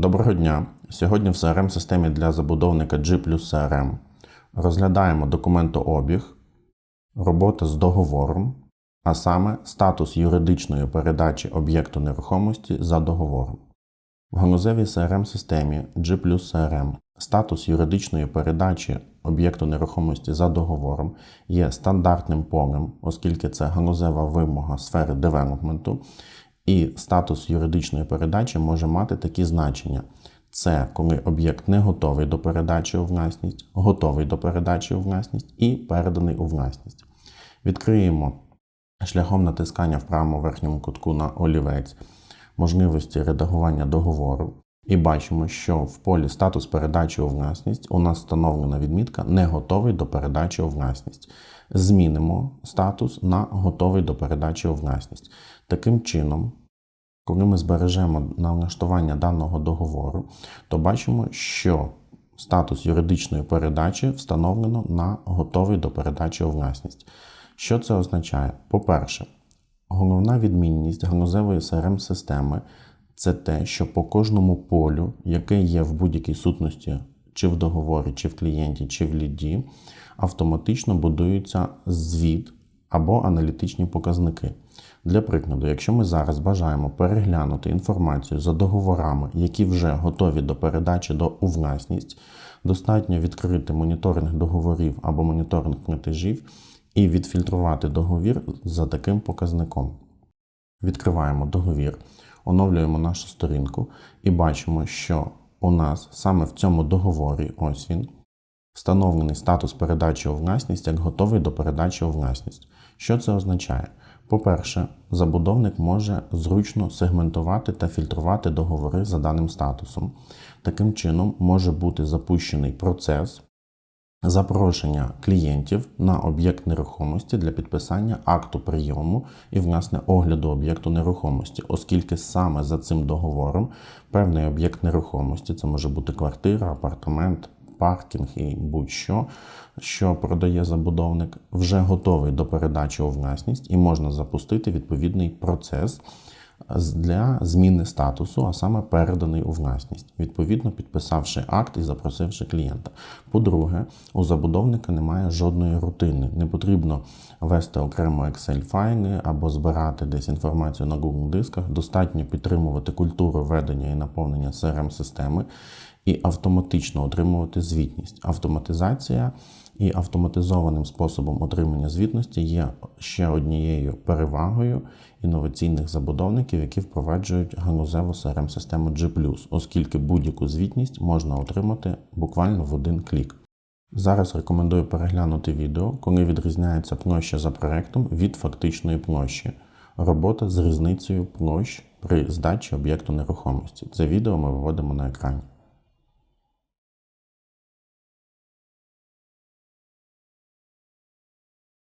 Доброго дня! Сьогодні в CRM-системі для забудовника G CRM розглядаємо документообіг, робота з договором, а саме статус юридичної передачі об'єкту нерухомості за договором. В ганузевій CRM-системі G плюс CRM статус юридичної передачі об'єкту нерухомості за договором є стандартним полем, оскільки це ганузева вимога сфери девелопменту, і статус юридичної передачі може мати такі значення. Це коли об'єкт не готовий до передачі у власність, готовий до передачі у власність і переданий у власність. Відкриємо шляхом натискання в правому верхньому кутку на олівець можливості редагування договору. І бачимо, що в полі статус передачі у власність у нас встановлена відмітка не готовий до передачі у власність. Змінимо статус на готовий до передачі у власність. Таким чином, коли ми збережемо налаштування даного договору, то бачимо, що статус юридичної передачі встановлено на готовий до передачі у власність. Що це означає? По-перше, головна відмінність ганузевої CRM-системи це те, що по кожному полю, яке є в будь-якій сутності, чи в договорі, чи в клієнті, чи в ліді, автоматично будується звіт або аналітичні показники. Для прикладу, якщо ми зараз бажаємо переглянути інформацію за договорами, які вже готові до передачі до у власність, достатньо відкрити моніторинг договорів або моніторинг платежів і відфільтрувати договір за таким показником. Відкриваємо договір, оновлюємо нашу сторінку і бачимо, що у нас саме в цьому договорі, ось він, встановлений статус передачі у власність як готовий до передачі у власність. Що це означає? По-перше, забудовник може зручно сегментувати та фільтрувати договори за даним статусом. Таким чином, може бути запущений процес запрошення клієнтів на об'єкт нерухомості для підписання акту прийому і, власне, огляду об'єкту нерухомості, оскільки саме за цим договором певний об'єкт нерухомості, це може бути квартира, апартамент, паркінг і будь-що, що продає забудовник, вже готовий до передачі у власність і можна запустити відповідний процес для зміни статусу, а саме переданий у власність, відповідно підписавши акт і запросивши клієнта. По-друге, у забудовника немає жодної рутини. Не потрібно вести окремо Excel-файли або збирати десь інформацію на Google дисках. Достатньо підтримувати культуру ведення і наповнення CRM-системи і автоматично отримувати звітність. Автоматизація і автоматизованим способом отримання звітності є ще однією перевагою інноваційних забудовників, які впроваджують ганузеву crm систему G+, оскільки будь-яку звітність можна отримати буквально в один клік. Зараз рекомендую переглянути відео, коли відрізняється площа за проектом від фактичної площі. Робота з різницею площ при здачі об'єкту нерухомості. Це відео ми виводимо на екрані.